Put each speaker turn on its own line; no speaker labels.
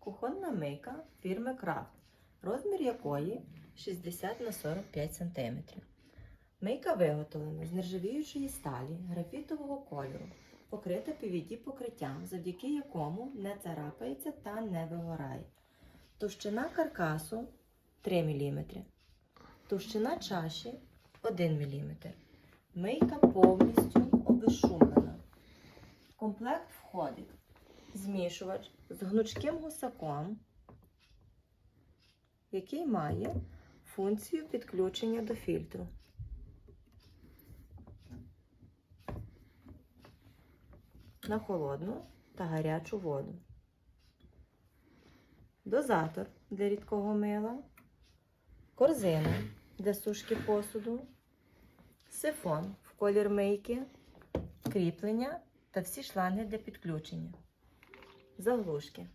Кухонна мийка фірми Крафт, розмір якої 60 на 45 см. Мийка виготовлена з нержавіючої сталі графітового кольору, покрита PVD покриттям, завдяки якому не царапається та не вигорає. Товщина каркасу 3 мм. Товщина чаші 1 мм. Мийка повністю обезшумлена. Комплект входить змішувач з гнучким гусаком, який має функцію підключення до фільтру. На холодну та гарячу воду. Дозатор для рідкого мила, корзина для сушки посуду, сифон в колір мийки, кріплення та всі шланги для підключення. Заглушки